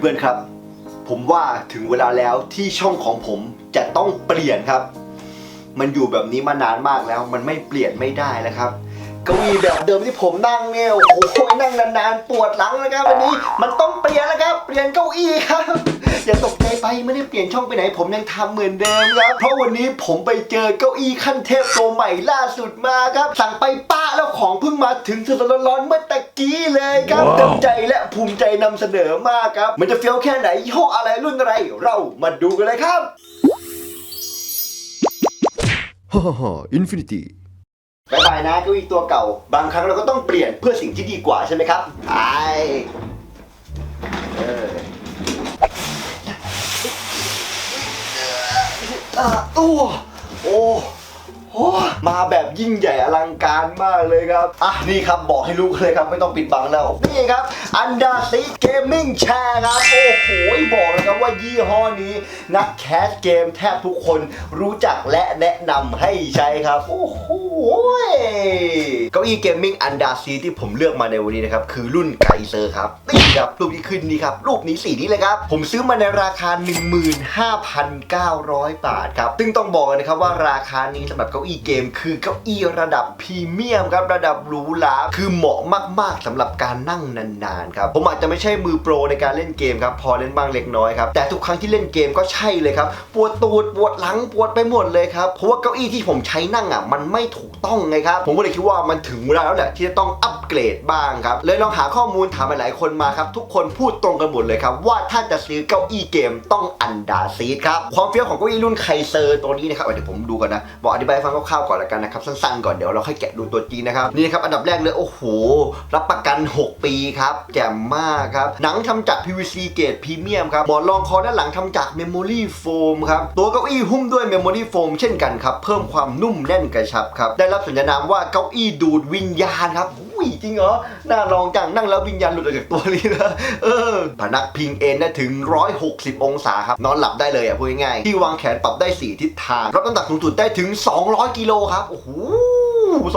เพื่อนๆครับ ผมว่าถึงเวลาแล้วที่ช่องของผมจะต้องเปลี่ยนครับ มันอยู่แบบนี้มานานมากแล้ว มันไม่เปลี่ยนไม่ได้แล้วครับเก้าอี้แบบเดิมที่ผมนั่งเนี่ยโอ้โหนั่งนานๆปวดหลังนะครับวันนี้มันต้องเปลี่ยนแล้วครับ เปลี่ยนเก้าอี้ครับอย่าตกใจไปไม่ได้เปลี่ยนช่องไปไหน ผมยังทำเหมือนเดิมครับเพราะวันนี้ผมไปเจอเก้าอี้ขั้นเทพตัวใหม่ล่าสุดมาครับ สั่งไป ของเพิ่งมาถึงสดๆร้อนๆเมื่อตะกี้เลยครับเต็มใจและภูมิใจนำเสนอมากครับ มันจะเฟี้ยวแค่ไหนยี่ห้ออะไรรุ่นอะไร เรามาดูกันเลยครับ ฮ่าฮ่าอินฟินิตี้ บายบายนะเก้าอี้ตัวเก่า บางครั้งเราก็ต้องเปลี่ยนเพื่อสิ่งที่ดีกว่าใช่ไหมครับไปเอออะโอ้โอ้ โอ้มาแบบยิ่งใหญ่อลังการมากเลยครับ อะนี่ครับบอกให้รู้เลยครับไม่ต้องปิดบังแล้ว นี่ครับอันดาซิเกมมิ่งแชร์ครับ โอ้โหบอกเลยครับว่ายี่ห้อนี้ นักแคสเกมแทบทุกคนรู้จักและแนะนำให้ใช้ครับ โอ้โหเก้าอี้เกมมิ่งอันดาซีที่ผมเลือกมาในวันนี้นะครับ คือรุ่นไกเซอร์ครับนี่ครับรูปที่ขึ้นนี่ครับ รูปนี้สีนี้เลยครับ ผมซื้อมาในราคา 15,900 บาทครับซึ่งต้องบอกเลยนะครับว่าราคานี้สำหรับเก้าาอี้เกม คือเก้าอี้ระดับพรีเมียมครับระดับหรูหราคือเหมาะมาก ๆสำหรับการนั่งนานๆครับผมอาจจะไม่ใช่มือโปรในการเล่นเกมครับพอเล่นบ้างเล็กน้อยครับแต่ทุกครั้งที่เล่นเกมก็ใช่เลยครับปวดตูดปวดหลังปวดไปหมดเลยครับเพราะว่าเก้าอี้ที่ผมใช้นั่งอะมันไม่ถูกต้องไงครับผมก็เลยคิดว่ามันถึงเวลาแล้วแหละที่จะต้องอัปเกรดบ้างครับเลยลองหาข้อมูลถามหลายๆคนมาครับทุกคนพูดตรงกันหมดเลยครับว่าถ้าจะซื้อเก้าอี้เกมต้องอันดาซีดครับความเฟี้ยวของเก้าอี้รุ่นไคเซอร์ตัวนี้นะครับเดี๋ยวผมดูกันนะบอกอธิบายให้ฟังคร่าวๆก่อนละกันนะครับสั้นๆก่อนเดี๋ยวเราค่อยแกะดูตัวจริงนะครับนี่ครับอันดับแรกเลยโอ้โห รับประกัน 6 ปีครับแจ่มมากครับหนังทำจาก PVC เกรดพรีเมียมครับหมอนรองคอด้านหลังทำจากเมมโมรี่โฟมครับตัวเก้าอี้หุ้มด้วยเมมโมรี่โฟมเช่นกันครับเพิ่มความนุ่มแน่นกระชับครับได้รับสัญญานามว่าเก้าอี้ดูดวิญญาณครับ ยจริงเหรอน่าลองจังนั่งแล้ววิญญาณหลุดออกจากตัวนี้นะเออพนักพิงเอ็นได้ถึง 160 องศาครับนอนหลับได้เลยอะพูดง่ายๆที่วางแขนปรับได้ 4 ทิศทาง รับน้ำหนักสูงสุดได้ถึง 200 กิโลครับโอ้โห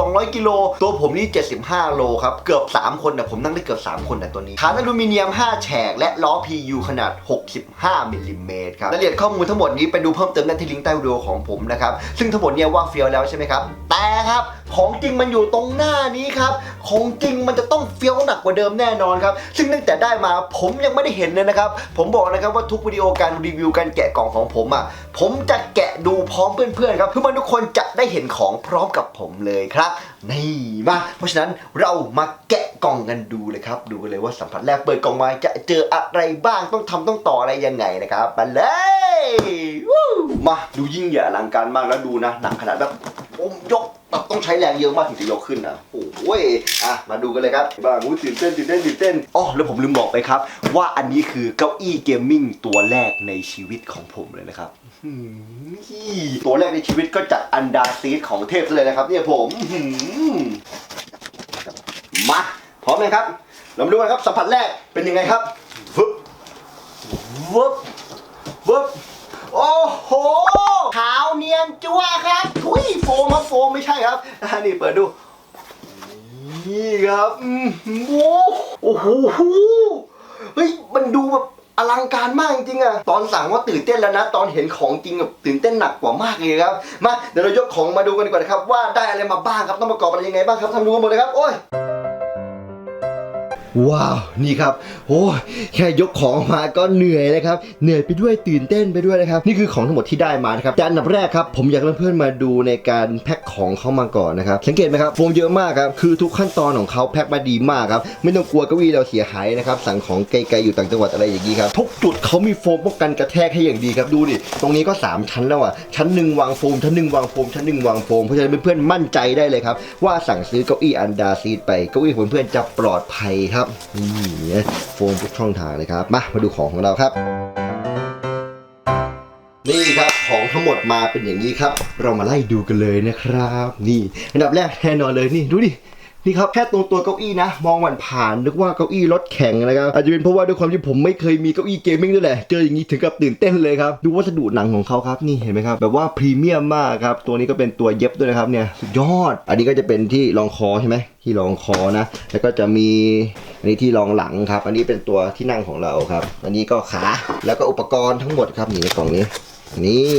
200 กิโล ตัวผมนี่ 75 โลครับ เกือบ 3 คนนะผมนั่งได้เกือบ 3 คนนะตัวนี้ฐานอลูมิเนียม 5 แฉก และล้อ PU ขนาด 65 มิลลิเมตรครับรายละเอียดข้อมูลทั้งหมดนี้ไปดูเพิ่มเติมได้ที่ลิงก์ใต้วิดีโอของผมนะครับ ซึ่งทั้งหมดเนี่ยว่าเฟี้ยวแล้วใช่ไหมครับ แต่ครับของจริงมันอยู่ตรงหน้านี้ครับ ของจริงมันจะต้องเฟี้ยวหนักกว่าเดิมแน่นอนครับ ซึ่งตั้งแต่ได้มาผมยังไม่ได้เห็นเลยนะครับ ผมบอกนะครับว่าทุกวิดีโอการรีวิวการแกะกล่องของผมอะ ผมจะแกะดูพร้อมเพื่อนๆครับ เพื่อทุกคนจะได้เห็นของพร้อมกับผมเลยครับนี่มาเพราะฉะนั้นเรามาแกะกล่องกันดูเลยครับ ดูกันเลยว่าสัมผัสแรกเปิดกล่องมาจะเจออะไรบ้างต้องทำต้องต่ออะไรยังไงนะครับมาเลยมาดูยิ่งใหญ่อลังการมากแล้วดูนะหนักขนาดแบบผมยกแบบ ต้องใช้แรงเยอะมากถึงจะยกขึ้นนะโอ้ยอะมาดูกันเลยครับบ้างอู้ตื่นเต้นตื่นเต้นตื่นเต้นอ๋อแล้วผมลืมบอกไปครับ ว่าอันนี้คือเก้าอี้เกมมิ่งตัวแรกในชีวิตของผมเลยนะครับอืมตัวแรกในชีวิตก็จากอันดาซีดของเทพเลยนะครับ เนี่ยผมอื้อหือมาพร้อมไหมครับเรามาดูกันครับสัมผัสแรกเป็นยังไงครับฟึบวึบวึบโอ้โหขาวเนียนจั๊วครับทุ ยโฟมครับโฟมไม่ใช่ครับอ่านี่เปิดดู นี่ครับอือหือโอ้โหเฮ้ยมันดูแบบอลังการมากจริงๆอะตอนสั่งว่าตื่นเต้นแล้วนะ ตอนเห็นของจริงแบบตื่นเต้นหนักกว่ามากเลยครับ มาเดี๋ยวเรายกของมาดูกันดีกว่านะครับ ว่าได้อะไรมาบ้างครับต้องประกอบอะไรยังไงบ้างครับทำดูกันหมดเลยครับโอ้ย ว้าว นี่ครับโอ้ยแค่ยกของมาก็เหนื่อยเลยครับ เหนื่อยไปด้วยตื่นเต้นไปด้วยนะครับ นี่คือของทั้งหมดที่ได้มานะครับแต่อันดับแรกครับ ผมอยากให้เพื่อนๆมาดูในการแพ็คของเข้ามาก่อนนะครับ สังเกตไหมครับโฟมเยอะมากครับ คือทุกขั้นตอนของเขาแพ็คมาดีมากครับ ไม่ต้องกลัวเก้าอี้เราเสียหายนะครับ สั่งของไกลๆอยู่ต่างจังหวัดอะไรอย่างนี้ครับ ทุกจุดเขามีโฟมป้องกันกระแทกให้อย่างดีครับ ดูดิ ตรงนี้ก็ 3 ชั้นแล้วอะ ชั้นหนึ่งวางโฟม ชั้นหนึ่งวางโฟม ชั้นหนึ่งวางโฟม เพราะฉะนั้นเพื่อนๆมั่นใจได้เลยครับ ว่าสั่งซื้อเก้าอี้อันดาซีดไป เก้าอี้ของเพื่อนๆจะปลอดภัยครับนี่โฟมทุกช่องทางเลยครับมามาดูของของเราครับ นี่ครับของทั้งหมดมาเป็นอย่างนี้ครับ เรามาไล่ดูกันเลยนะครับ นี่อันดับแรกแน่นอนเลยนี่ดูดิ นี่ครับแค่ตรงตัวเก้าอี้นะ มองผ่านผ่านนึกว่าเก้าอี้รถแข่งนะครับอาจจะเป็นเพราะว่าด้วยความที่ผมไม่เคยมีเก้าอี้เกมมิ่งด้วยแหละ เจออย่างนี้ถึงกับตื่นเต้นเลยครับ ดูวัสดุหนังของเขาครับนี่เห็นไหมครับ แบบว่าพรีเมียมมากครับ ตัวนี้ก็เป็นตัวเย็บด้วยนะครับเนี่ยสุดยอด อันนี้ก็จะเป็นที่รองคอใช่ไหมที่รองคอนะ แล้วก็จะมีอันนี้ที่รองหลังครับ อันนี้เป็นตัวที่นั่งของเราครับ อันนี้ก็ขาแล้วก็อุปกรณ์ทั้งหมดครับนี่ในกล่องนี้ นี่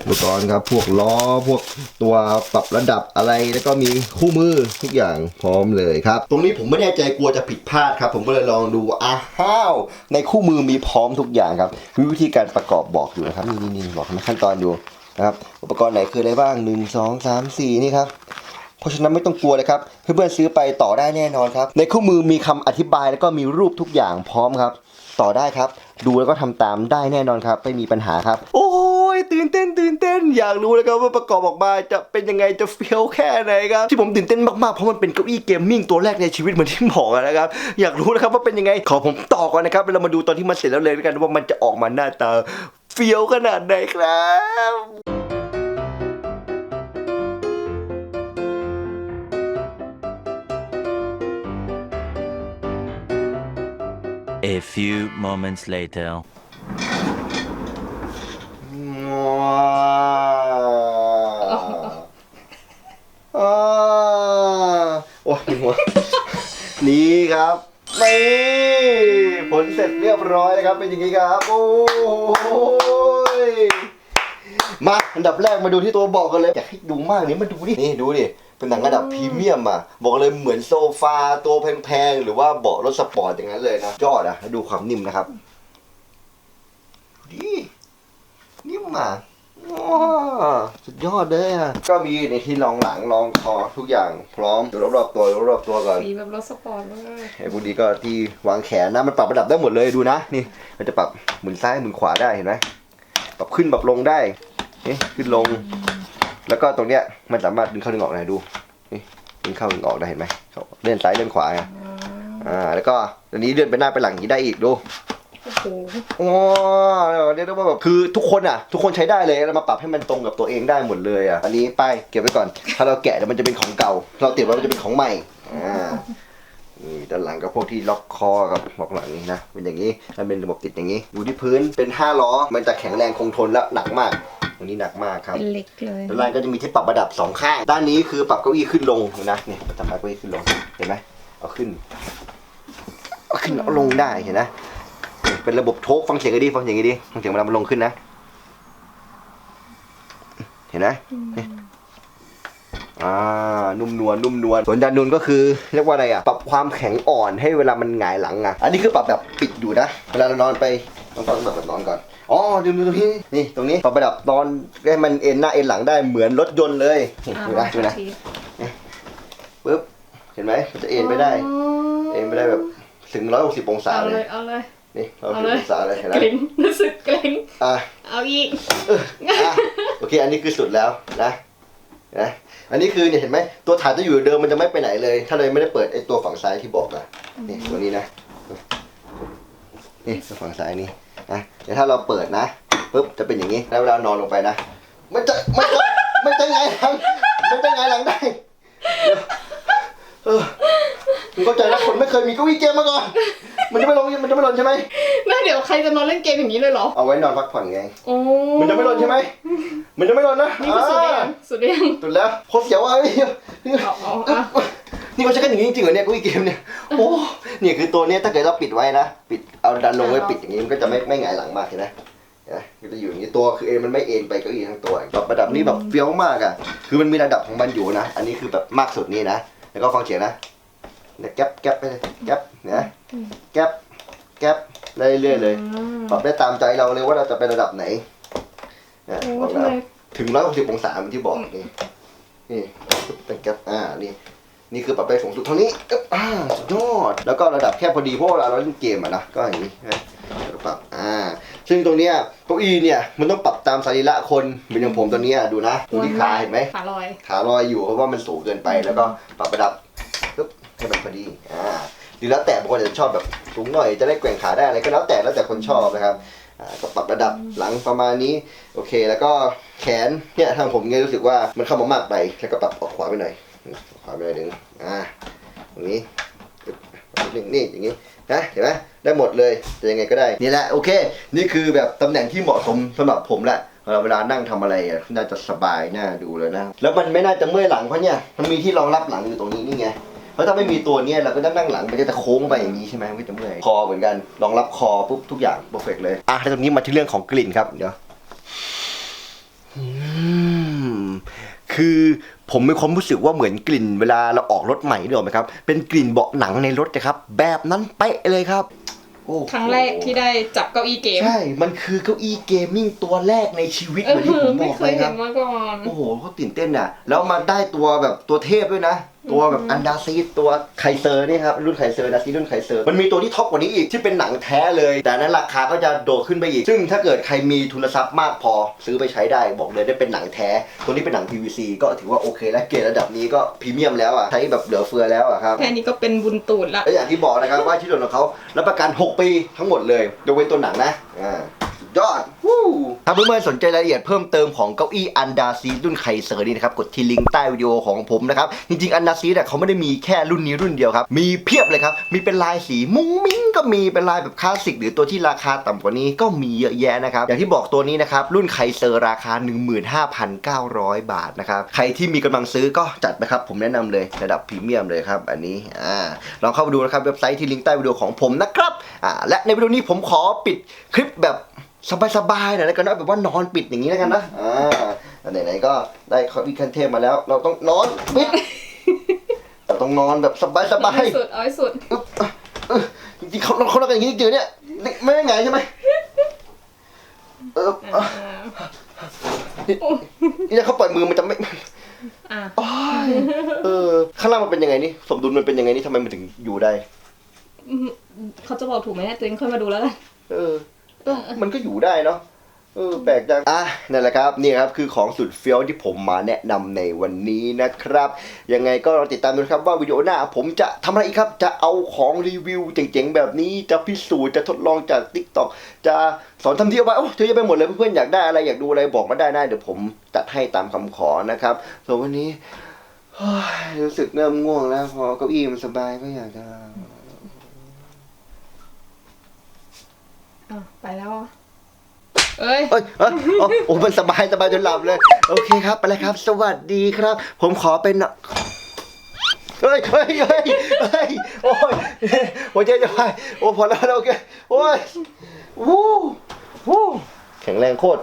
อุปกรณ์ครับ พวกล้อพวกตัวปรับระดับอะไร แล้วก็มีคู่มือทุกอย่างพร้อมเลยครับ ตรงนี้ผมไม่แน่ใจกลัวจะผิดพลาดครับ ผมก็เลยลองดูอ้าวในคู่มือมีพร้อมทุกอย่างครับมีวิธีการประกอบบอกอยู่นะครับนี่นี่นี่บอกในขั้นตอนอยู่นะครับอุปกรณ์ไหนคืออะไรบ้างหนึ่งสองสามสี่นี่ครับเพราะฉะนั้นไม่ต้องกลัวเลยครับเพื่อนๆซื้อไปต่อได้แน่นอนครับ ในคู่มือมีคำอธิบายแล้วก็มีรูปทุกอย่างพร้อมครับ ต่อได้ครับ ดูแล้วก็ทำตามได้แน่นอนครับ ไม่มีปัญหาครับ โอ้ย ตื่นเต้นตื่นเต้นอยากรู้แล้วครับว่าประกอบออกมาจะเป็นยังไงจะเฟี้ยวแค่ไหนครับที่ผมตื่นเต้นมากๆเพราะมันเป็นเก้าอี้เกมมิ่งตัวแรกในชีวิตเหมือนที่บอกนะครับอยากรู้นะครับว่าเป็นยังไงขอผมต่อก่อนนะครับแล้วเรามาดูตอนที่มันเสร็จแล้วเลยด้วกันว่ามันจะออกมาหน้าตาเฟี้ยวขนาดไหนครับ A few moments later. ครับเป็นอย่างนี้ครับ โอ้ยมาอันดับแรกมาดูที่ตัวเบอกกันเลยอยากให้ดูมากนี่มาดูดินี่ดูดิเป็นหนังระดับพรีเมียมอะบอกเลยเหมือนโซฟาตัวแพงๆหรือว่าเบาะรถสปอร์ตอย่างนั้นเลยนะยอดอะดูความนิ่มนะครับดีนิ่มมาก สุดยอดเลยอะ ก็มีในที่รองหลังรองคอทุกอย่างพร้อมดูรอบๆตัวดูรอบๆตัวก่อนสีแบบรถสปอร์ตมากไอ้บูดีก็ที่วางแขนนะมันปรับระดับได้หมดเลยดูนะนี่ มันจะปรับหมุนซ้ายหมุนขวาได้เห็นไหมปรับขึ้นปรับลงได้นี่ขึ้นลง แล้วก็ตรงเนี้ยมันสามารถดึงเข้าดึงออกได้ดูนี่ดึงเข้าดึงออกได้เห็นไหมเขาเลื่อนซ้ายเลื่อนขวาไงอ่าแล้วก็ตัวนี้เลื่อนไปหน้าไปหลังอย่างนี้ได้อีกดู โอ้โหโอ้เรียกได้ว่าแบบคือทุกคนอะ ทุกคนใช้ได้เลยเรามาปรับให้มันตรงกับตัวเองได้หมดเลยอะอันนี้ไปเก็บไว้ก่อน ถ้าเราแกะเดี๋ยวมันจะเป็นของเก่า เราติดไว้มันจะเป็นของใหม่อ่านี่ด้านหลังก็พวกที่ล็อกคอกับล็อกหลังนี่นะเป็นอย่างนี้มันเป็นระบบติดอย่างนี้ดูที่พื้นเป็นห้าล้อมันจะแข็งแรงคงทนและหนักมากตรงนี้หนักมากครับเป็นเล็กเลยด้านล่างก็จะมีที่ปรับระดับสองข้าง ด้านนี้คือปรับเก้าอี้ขึ้นลงนะเนี่ยปรับเก้าอี้ขึ้นลงเห็นไหมเอาขึ้นเอาขึ้นเอาลงได้เห็นนะนี่ เป็นระบบโชคฟังเสียงกันดีฟังเสียงกันดีฟังเสียงเวลามันลงขึ้นนะ เห็นไหมนี่อ่า นุ่มนวลนุ่มนวลส่วนด้านนู้นก็คือเรียกว่าอะไรอะ ปรับความแข็งอ่อนให้เวลามันหงายหลังอะ อันนี้คือปรับแบบปิดอยู่นะ เวลาเรานอนไปต้องต้องแบบนอนก่อน อ๋อดูดูตรงนี้ นี่ตรงนี้ปรับระดับนอนให้มันเอ็นหน้าเอ็นหลังได้เหมือนรถยนต์เลยนี่อ่าดูนะดูนะปึ๊บ เห็นไหมมันจะเอ็นไม่ได้ เอ็นไม่ได้แบบถึงร้อยหกสิบองศาเอาเลเลยยเอาเลย นี่ร้อยหเอากสิบเลยองศาเลยเห็นไหมเกร็งรู้สึกเกร็งอะเอาอีก อะโอเค อันนี้คือสุดแล้วนะนะอันนี้คือเนี่ยเห็นไหมตัวฐานจะอยู่เดิมมันจะไม่ไปไหนเลย ถ้าเราไม่ได้เปิดไอ้ตัวฝั่งซ้ายที่บอกอะนี่ตัวนี้นะนี่ตัวฝั่งซ้ายนี่นะเดี๋ยวถ้าเราเปิดนะปุ๊บจะเป็นอย่างนี้แล้วเวลานอนลงไปนะมันจะมันจะมันจะไงายหลังมันจะไงายหลังได้เออมึงเข้าใจนะคนไม่เคยมีเก้าอี้เกมมาก่อน มันจะไม่ลงมันจะไม่หล่นใช่ไหมแม่เดี๋ยวใครจะนอนเล่นเกมอย่างนี้เลยเหรอ เอาไว้นอนพักผ่อนไง โอ้มันจะไม่หล่นใช่ไหม มันจะไม่หล่นนะนี่คือสุดหรืออ่ายังสุดหรือยังสุดแล้วโคตรเสียวอะเฮ้ยเอาเอาเอานี่เขาใช้กันอย่างนี้จริงๆเหรอเนี่ยกูอีเกมเนี่ย โอ้ เนี่ยคือตัวเนี้ยถ้าเกิดเราปิดไว้นะ ปิด เอาดันลงไว้ปิดอย่างนี้มันก็จะไม่ไม่หงายหลังมากเห็นไหมเห็นไหมก็จะอยู่อย่างนี้ตัวคือเอ็นมันไม่เอ็นไปเก้าอี้ทั้งตัวแบบระดับนี้แบบเฟี้ยวมากอะ คือมันมีระดับของมันอยู่นะ อันนี้คือแบบมากสุดนี่นะ แล้วก็ฟังเสียงนะ เนี่ยแก๊ปแก๊ปไปเลยแก๊ปเนี่ยแก๊ปแก๊ปได้เรื่อยๆเลยอืมปรับได้ตามใจเราเลยว่าเราจะไประดับไหนเนี่ยโอ้บอกทำแล้วไมถึงร้อยหกสิบองศาเหมือนที่บอกนี่นี่เป็นแก๊ปอ่านี่นี่คือปรับไปสูงสุดเท่านี้อึ๊บอ่าสุดยอด แล้วก็ระดับแค่พอดีเพราะเวลาเราเล่นเกมอะนะก็อย่างนี้นะแล้วก็ปรับอ่า ซึ่งตรงเนี้ยเก้าอี้เนี่ยมันต้องปรับตามสรีระคนเหมือนอย่างผมตัวเนี้ยดูนะดูที่ขาเห็นไหมขาลอยขาลอยอยู่เพราะว่ามันสูงเกินไปแล้วก็ปรับระดับปึ๊บ ให้มันพอดีอ่าหรือแล้วแต่บางคนอาจจะชอบแบบสูงหน่อยจะได้แกว่งขาได้อะไรก็แล้วแต่แล้วแต่คนชอบนะครับอ่าก็ปรับระดับหลังประมาณนี้โอเค แล้วก็แขนเนี่ยทางผมเนี่ยรู้สึกว่ามันเข้ามามากไปแล้วก็ปรับออกขวาไปหน่อยขวาไปหน่อยหนึ่งอ่าอย่างนี้นี่นี่อย่างนี้นะเห็นไหมได้หมดเลยจะยังไงก็ได้นี่แหละโอเค นี่คือแบบตำแหน่งที่เหมาะสมสำหรับผมละเวลานั่งทำอะไรน่าจะสบายน่าดูเลยนะ แล้วมันไม่น่าจะเมื่อยหลังเพราะเนี่ยมันมีที่รองรับหลังอยู่ตรงนี้นี่ไง เพราะถ้าไม่มีตัวเนี้ยเราก็ต้องนั่งหลังมันก็จะโค้งไปอย่างนี้ใช่ไหมมันก็จะเมื่อยคอเหมือนกันรองรับคอปุ๊บทุกอย่างเพอร์เฟกเลยอะแล้วตรงนี้มาที่เรื่องของกลิ่นครับเดี๋ยวอืมคือผมมีความรู้สึกว่าเหมือนกลิ่นเวลาเราออกรถใหม่นึกออกไหมครับ เป็นกลิ่นเบาะหนังในรถนะครับ แบบนั้นเป๊ะเลยครับโอ้โหครั้งแรกที่ได้จับเก้าอี้เกม ใช่ มันคือเก้าอี้เกมมิ่งตัวแรกในชีวิตเอเหมือนที่อผมบไม่อกเคเลยยคเห็รันบมาก่อน โอ้โหเขาตื่นเต้นอะ แล้วมาได้ตัวแบบตัวเทพด้วยนะ ตัวแบบอันดาซีตัวไคเซอร์นี่ครับรุ่นไคเซอร์ดาซีรุ่นไคเซอร์มันมีตัวที่ท็อปกว่านี้อีกที่เป็นหนังแท้เลย แต่อันนั้นราคาก็จะโดดขึ้นไปอีก ซึ่งถ้าเกิดใครมีทุนทรัพย์มากพอซื้อไปใช้ได้บอกเลยได้เป็นหนังแท้ ตัวนี้เป็นหนัง PVC ก็ถือว่าโอเคและเกรดระดับนี้ก็พรีเมียมแล้วอะใช้แบบเหลือเฟือแล้วอะครับแค่นี้ก็เป็นบุญตูดละและอย่างที่บอกนะครับว่าชิ้นส่วนของเขารับประกัน 6 ปีทั้งหมดเลยยกเว้นตัวหนังนะอ่าสุดยอดวู้ ถ้าเพื่อนๆสนใจรายละเอียดเพิ่มเติมของเก้าอี้อันดาซีรุ่นไคเซอร์นี่นะครับกดที่ลิงก์ใต้วิดีโอของผมนะครับจริงๆอันดาซีเนี่ยเขาไม่ได้มีแค่รุ่นนี้รุ่นเดียวครับมีเพียบเลยครับมีเป็นลายสีมุ้งมิ้งก็มีเป็นลายแบบคลาสสิกหรือตัวที่ราคาต่ำกว่านี้ก็มีเยอะแยะนะครับอย่างที่บอกตัวนี้นะครับรุ่นไคเซอร์ราคา 15,900 บาทนะครับใครที่มีกำลังซื้อก็จัดนะครับผมแนะนำเลยระดับพรีเมียมเลยครับอันนี้อ่าลองเข้าไปดูนะครับเว็บไซต์ที่ลิงก์ใต้วิดีโอของผมนะครับอ่าและในวิดีโอนี้ผมขอปิดคลิปแบบ สบายๆหน่อยแล้วกันนะแบบว่านอนปิดอย่างนี้แล้วกันนะอ่าไหนๆก็ได้เขาอีคันเทพมาแล้ว เราต้องนอนปิดเราต้องนอนแบบสบายเอาให้สุดเอาให้สุดๆอึ๊บอะเออจริงๆเขาเขาเล่ากันอย่างนี้จริงๆเนี่ยไม่ไม่ไงใช่ไหมเอออะอ่านี่ถ้าเขาปล่อยมือมันจะไม่ อ่าเออ ข้างล่างมันเป็นยังไงนี่ สมดุลมันเป็นยังไงนี่ทำไมมันถึงอยู่ได้ เขาจะบอกถูกไหมเนี่ยตัวเองค่อยมาดูแล้วกัน เออ มันก็อยู่ได้เนาะเออแปลกจัง อะนั่นแหละครับนี่ครับคือของสุดเฟี้ยวที่ผมมาแนะนำในวันนี้นะครับ ยังไงก็รอติดตามดูครับว่าวิดีโอหน้า ผมจะทำอะไรอีกครับ จะเอาของรีวิวเจ๋งๆแบบนี้จะพิสูจน์จะทดลองจาก t ิ k t o k จะสอนทำที่เอาไว้โอ้เธอจะไปหมดเลยเพื่อนๆอยากได้อะไรอยากดูอะไรบอกมาได้นะเดี๋ยวผมจัดให้ตามคำขอนะครับส่วนวันนี้รู้สึกเริ่มง่วงแล้วพอเก้าอี้มันสบายก็อยากจะ อะไปแล้วอะเอ้ย เอ้ยเอ้ยโอ้โอ้มันสบายสบายจนหลับเลย โอเคครับ ไปเลยครับ สวัสดีครับ ผมขอเป็น เฮ้ยเฮ้ยเฮ้ยเฮ้ยโอ้ยหัวใจจะวายโอ้พอแล้วโอเค โอ้ยวู้วู้แข็งแรงโคตร